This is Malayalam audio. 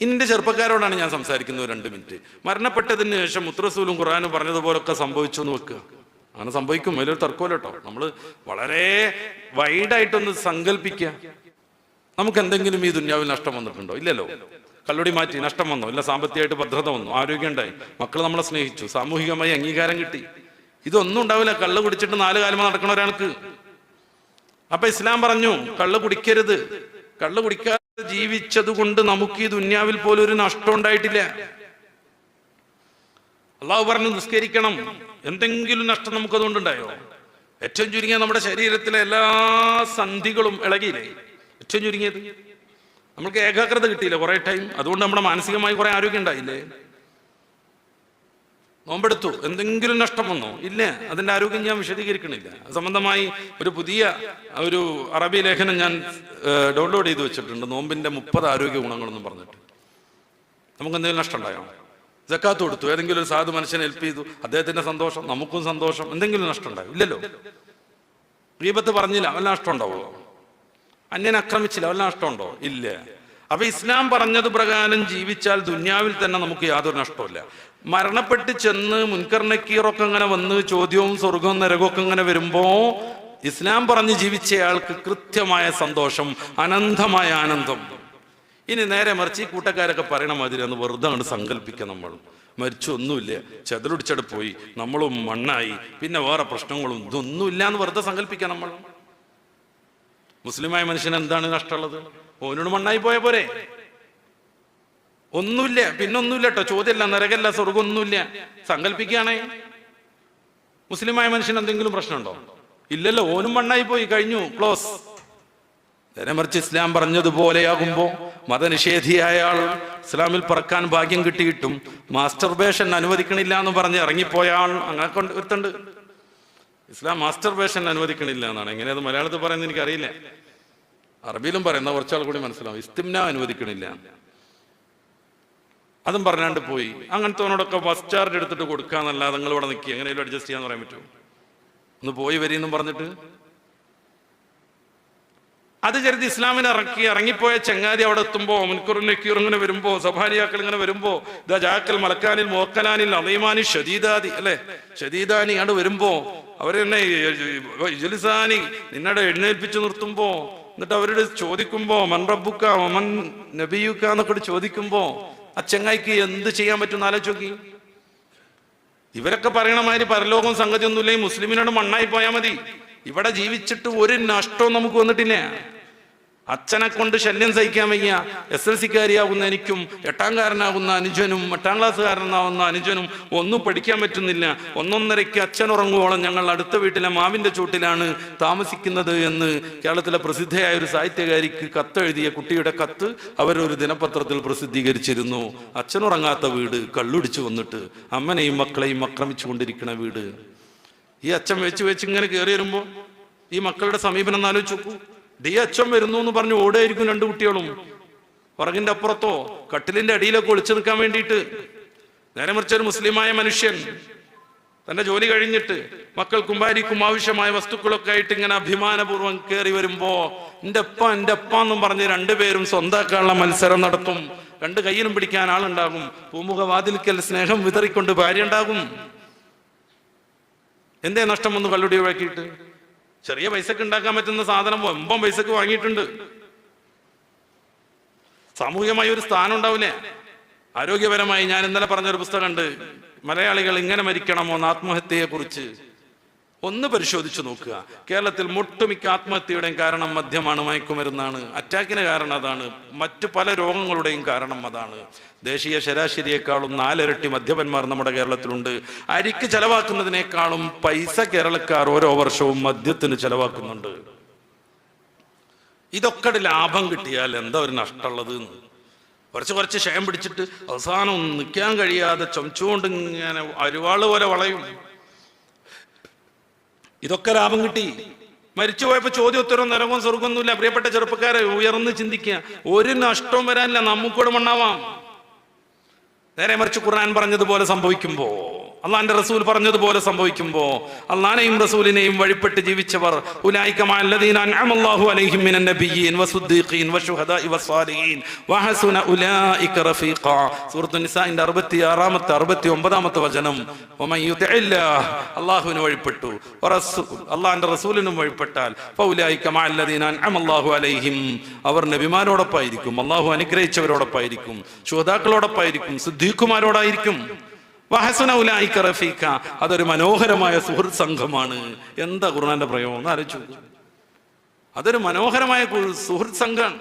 ഇന്റെ ചെറുപ്പക്കാരോടാണ് ഞാൻ സംസാരിക്കുന്നത് രണ്ട് മിനിറ്റ്. മരണപ്പെട്ടതിന് ശേഷം മുത്രസൂലും ഖുറാനും പറഞ്ഞതുപോലൊക്കെ സംഭവിച്ചു എന്ന് വെക്കുക അങ്ങനെ സംഭവിക്കും അതിലൊരു തർക്കമല്ല കേട്ടോ. നമ്മൾ വളരെ വൈഡായിട്ടൊന്ന് സങ്കല്പിക്കുക നമുക്ക് എന്തെങ്കിലും ഈ ദുന്യാവിൽ നഷ്ടം വന്നിട്ടുണ്ടോ? ഇല്ലല്ലോ. കല്ലുടി മാറ്റി നഷ്ടം വന്നോ? ഇല്ല സാമ്പത്തികമായിട്ട് ഭദ്രത വന്നു? ആരോഗ്യം ഉണ്ടായി? മക്കൾ നമ്മളെ സ്നേഹിച്ചു സാമൂഹികമായി അംഗീകാരം കിട്ടി. ഇതൊന്നും ഉണ്ടാവില്ല. കള്ള് കുടിച്ചിട്ട് നാല് കാലം നടക്കണ ഒരാൾക്ക്. അപ്പൊ ഇസ്ലാം പറഞ്ഞു കള്ള് കുടിക്കരുത്. കള്ള് കുടിക്കാതെ ജീവിച്ചത് കൊണ്ട് നമുക്ക് ഈ ദുന്യാവിൽ പോലും ഒരു നഷ്ടം ഉണ്ടായിട്ടില്ല അള്ളാഹു പറഞ്ഞു നിസ്കരിക്കണം. എന്തെങ്കിലും നഷ്ടം നമുക്ക് അതുകൊണ്ടുണ്ടായോ ഏറ്റവും ചുരുങ്ങിയ നമ്മുടെ ശരീരത്തിലെ എല്ലാ സന്ധികളും ഇളകിയില്ലേ? ഏറ്റവും ചുരുങ്ങിയത്. നമുക്ക് ഏകാഗ്രത കിട്ടിയില്ല കുറെ ടൈം അതുകൊണ്ട് നമ്മുടെ മാനസികമായി കുറെ ആരോഗ്യം ഉണ്ടായില്ലേ? നോമ്പെടുത്തു. എന്തെങ്കിലും നഷ്ടം വന്നോ? ഇല്ല. അതിന്റെ ആരോഗ്യം ഞാൻ വിശദീകരിക്കണില്ല. സംബന്ധമായി ഒരു പുതിയ ഒരു അറബി ലേഖനം ഞാൻ ഡൗൺലോഡ് ചെയ്ത് വെച്ചിട്ടുണ്ട്. നോമ്പിന്റെ മുപ്പത് ആരോഗ്യ ഗുണങ്ങളെന്നും പറഞ്ഞിട്ട്. നമുക്ക് എന്തെങ്കിലും നഷ്ടം ഉണ്ടായോ? ജക്കാത്ത് കൊടുത്തു. ഏതെങ്കിലും ഒരു സാധു മനുഷ്യനെ ഹെൽപ്പ് ചെയ്തു. അദ്ദേഹത്തിന്റെ സന്തോഷം നമുക്കും സന്തോഷം. എന്തെങ്കിലും നഷ്ടം ഉണ്ടായോ? ഇല്ലല്ലോ. ദീപത്ത് പറഞ്ഞില്ല. അവൻ നഷ്ടം ഉണ്ടാവുമോ? അന്യനെ ആക്രമിച്ചില്ല. വല്ല നഷ്ടമുണ്ടോ ഇല്ല. അപ്പൊ ഇസ്ലാം പറഞ്ഞത് പ്രകാരം ജീവിച്ചാൽ ദുന്യാവിൽ തന്നെ നമുക്ക് യാതൊരു നഷ്ടമില്ല മരണപ്പെട്ട് ചെന്ന് മുൻകർണക്കീറൊക്കെ അങ്ങനെ വന്ന് ചോദ്യവും സ്വർഗവും നരകമൊക്കെ അങ്ങനെ വരുമ്പോ ഇസ്ലാം പറഞ്ഞ് ജീവിച്ചയാൾക്ക് കൃത്യമായ സന്തോഷം അനന്തമായ ആനന്ദം. ഇനി നേരെ മറിച്ച് ഈ കൂട്ടക്കാരൊക്കെ പറയണ മാതിരി അന്ന് വെറുതെ അങ്ങോട്ട് സങ്കല്പിക്കുക നമ്മൾ. മരിച്ചു ഒന്നുമില്ല ചെതലൊടിച്ചട് പോയി. നമ്മളും മണ്ണായി. പിന്നെ വേറെ പ്രശ്നങ്ങളും ഇതൊന്നുമില്ല എന്ന് വെറുതെ സങ്കല്പിക്കാം നമ്മൾ. മുസ്ലിമായ മനുഷ്യന് എന്താണ് നഷ്ടമുള്ളത്? ഓനോട് മണ്ണായി പോയ പോരെ? ഒന്നുമില്ല പിന്നൊന്നുമില്ല കേട്ടോ ചോദ്യമല്ല നരകല്ല സ്വർഗം ഒന്നുമില്ല സങ്കല്പിക്കുകയാണേ. മുസ്ലിമായ മനുഷ്യന് എന്തെങ്കിലും പ്രശ്നമുണ്ടോ? ഇല്ലല്ലോ ഓനും മണ്ണായി പോയി കഴിഞ്ഞു ക്ലോസ്. നേരെ മറിച്ച് ഇസ്ലാം പറഞ്ഞതുപോലെയാകുമ്പോ മതനിഷേധിയായ ആൾ ഇസ്ലാമിൽ പറക്കാൻ ഭാഗ്യം കിട്ടിയിട്ടും മാസ്റ്റർബേഷൻ അനുവദിക്കണില്ല എന്ന് പറഞ്ഞ് ഇറങ്ങിപ്പോയ ആൾ അങ്ങനെ കൊണ്ട് ഒരുത്തുണ്ട്. ഇസ്ലാം മാസ്റ്റർബേഷൻ അനുവദിക്കണില്ല എന്നാണ്. എങ്ങനെ അത് മലയാളത്തിൽ പറയുന്നത് എനിക്കറിയില്ല. അറബിയിലും പറയുന്ന കുറച്ചാൾ കൂടി മനസ്സിലാവും. ഇസ്തിംന അനുവദിക്കണില്ല. അതും പറഞ്ഞാണ്ട് പോയി. അങ്ങനത്തെ ബസ് ചാർജ് എടുത്തിട്ട് കൊടുക്കാന്നല്ലാതെ നിങ്ങൾ ഇവിടെ നിൽക്കുക എങ്ങനെയും അഡ്ജസ്റ്റ് ചെയ്യാന്ന് പറയാൻ പറ്റുമോ? ഒന്ന് പോയി വരിയെന്നും പറഞ്ഞിട്ട്. അത് ചെറുത് ഇസ്ലാമിനെ ഇറക്കി ഇറങ്ങിപ്പോയ ചങ്ങാതി അവിടെ എത്തുമ്പോ മുൻകുറും ഇങ്ങനെ വരുമ്പോ സഫാരിയാക്കൾ ഇങ്ങനെ വരുമ്പോ ഇതാ ജാക്കൽ മലക്കാനിൽ മോക്കലാനിൽ അലൈമാനി ഷദീദാദി അല്ലെ? ഷദീദാനി അവിടെ വരുമ്പോ അവരെന്നെ ഇജലിസാനി നിന്നടെ എഴുന്നേൽപ്പിച്ചു നിർത്തുമ്പോ എന്നിട്ട് അവരോട് ചോദിക്കുമ്പോ മൻ റബ്ബുക്ക മൻ നബിയുക്ക എന്നൊക്കെ ചോദിക്കുമ്പോ ആ ചെങ്ങായിക്ക് എന്ത് ചെയ്യാൻ പറ്റും ആലോചിച്ച് നോക്കി. ഇവരൊക്കെ പറയണ മാതിരി പരലോകം സംഗതി ഒന്നുമില്ലെങ്കിൽ മുസ്ലിമിനോട് മണ്ണായി പോയാൽ മതി. ഇവിടെ ജീവിച്ചിട്ട് ഒരു നഷ്ടവും നമുക്ക് വന്നിട്ടില്ല. അച്ഛനെ കൊണ്ട് ശല്യം സഹിക്കാൻ വയ്യ. എസ് എൽ സിക്കാരിയാവുന്ന എനിക്കും എട്ടാംകാരനാകുന്ന അനുജനും എട്ടാം ക്ലാസ്സുകാരനാവുന്ന അനുജനും ഒന്നും പഠിക്കാൻ പറ്റുന്നില്ല. ഒന്നൊന്നരയ്ക്ക് അച്ഛൻ ഉറങ്ങുവോളം ഞങ്ങൾ അടുത്ത വീട്ടിലെ മാവിന്റെ ചൂട്ടിലാണ് താമസിക്കുന്നത് എന്ന് കേരളത്തിലെ പ്രസിദ്ധയായ ഒരു സാഹിത്യകാരിക്ക് കത്തെഴുതിയ കുട്ടിയുടെ കത്ത് അവരൊരു ദിനപത്രത്തിൽ പ്രസിദ്ധീകരിച്ചിരുന്നു. അച്ഛൻ ഉറങ്ങാത്ത വീട് കള്ളുടിച്ചു വന്നിട്ട്. അമ്മനെയും മക്കളെയും ആക്രമിച്ചു കൊണ്ടിരിക്കുന്ന വീട്. ഈ അച്ഛൻ വെച്ച് വെച്ച് ഇങ്ങനെ കയറി വരുമ്പോൾ ഈ മക്കളുടെ സമീപനം നോക്കൂ. ഡി അച്ഛൻ വരുന്നു എന്ന് പറഞ്ഞു ഓടായിരിക്കും രണ്ടു കുട്ടികളും. പുറകിന്റെ അപ്പുറത്തോ കട്ടിലിന്റെ അടിയിലൊക്കെ ഒളിച്ചു നിൽക്കാൻ വേണ്ടിയിട്ട്. നേരെ മറിച്ച ഒരു മുസ്ലിമായ മനുഷ്യൻ തന്റെ ജോലി കഴിഞ്ഞിട്ട് മക്കൾ കുമ്പാരിക്കും ആവശ്യമായ വസ്തുക്കളൊക്കെ ആയിട്ട് ഇങ്ങനെ അഭിമാനപൂർവം കയറി വരുമ്പോ എന്റെ അപ്പ എന്റെ അപ്പ എന്നും പറഞ്ഞ് രണ്ടുപേരും സ്വന്താക്കാനുള്ള മത്സരം നടത്തും. രണ്ട് കയ്യിലും പിടിക്കാൻ ആളുണ്ടാകും. പൂമുഖ വാതിൽക്കൽ സ്നേഹം വിതറിക്കൊണ്ട് ഭാര്യ ഉണ്ടാകും. എന്തേ നഷ്ടം ഒന്ന് കള്ളുടി ഒഴിവാക്കിയിട്ട് ചെറിയ പൈസക്ക് ഉണ്ടാക്കാൻ പറ്റുന്ന സാധനം ഒമ്പം പൈസക്ക് വാങ്ങിയിട്ടുണ്ട്. സാമൂഹികമായി ഒരു സ്ഥാനം ഉണ്ടാവില്ലേ? ആരോഗ്യപരമായി ഞാൻ ഇന്നലെ പറഞ്ഞൊരു പുസ്തകമുണ്ട്. മലയാളികൾ ഇങ്ങനെ മരിക്കണമോ എന്ന് ആത്മഹത്യയെ കുറിച്ച് ഒന്ന് പരിശോധിച്ചു നോക്കുക. കേരളത്തിൽ ഒട്ടുമിക്ക ആത്മഹത്യയുടെയും കാരണം മദ്യമാണ് മയക്കുമരുന്നാണ്. അറ്റാക്കിന് കാരണം അതാണ്. മറ്റു പല രോഗങ്ങളുടെയും കാരണം അതാണ്. ദേശീയ ശരാശരിയേക്കാളും നാലിരട്ടി മദ്യപന്മാർ നമ്മുടെ കേരളത്തിലുണ്ട്. അരിക്ക് ചെലവാക്കുന്നതിനേക്കാളും പൈസ കേരളക്കാർ ഓരോ വർഷവും മദ്യത്തിന് ചെലവാക്കുന്നുണ്ട്. ഇതൊക്കെ ലാഭം കിട്ടിയാൽ എന്താ ഒരു നഷ്ടമുള്ളത് കുറച്ച് കുറച്ച് ക്ഷയം പിടിച്ചിട്ട് അവസാനം നിൽക്കാൻ കഴിയാതെ ചുമച്ചുകൊണ്ട് ഇങ്ങനെ അരുവാൾ പോലെ വളയും. ഇതൊക്കെ ലാഭം കിട്ടി. മരിച്ചു പോയപ്പോ ചോദ്യം ഉത്തരവും നരകവും സ്വർഗമൊന്നുമില്ല പ്രിയപ്പെട്ട ചെറുപ്പക്കാരെ ഉയർന്ന് ചിന്തിക്കുക. ഒരു നഷ്ടവും വരാനില്ല. നമുക്കൂടെ മണ്ണാവാം. നേരെ മറിച്ച് ഖുർആൻ പറഞ്ഞതുപോലെ സംഭവിക്കുമ്പോ അള്ളാന്റെ റസൂൽ പറഞ്ഞതുപോലെ സംഭവിക്കുമ്പോ അള്ളാനെയും റസൂലിനെയും വഴിപ്പെട്ട് ജീവിച്ചവർ നിസാഇന്റെ 66ാമത്തെ 69ാമത്തെ വചനം. അല്ലാഹുവിനെ വഴിപ്പെട്ടു. അള്ളാന്റെ റസൂലിനും വഴിപ്പെട്ടാൽ അലൈഹിം. അവർ നബിമാരോടൊപ്പമായിരിക്കും അള്ളാഹു അനുഗ്രഹിച്ചവരോടൊപ്പമായിരിക്കും ശുഹദാക്കളോടൊപ്പമായിരിക്കും സിദ്ദീഖുമാരോടായിരിക്കും. വഹസന അതൊരു മനോഹരമായ സുഹൃത് സംഘമാണ്. എന്താ ഖുർആന്റെ പ്രയോഗം? ഒന്ന് ആലോചിച്ചു അതൊരു മനോഹരമായ സുഹൃത് സംഘമാണ്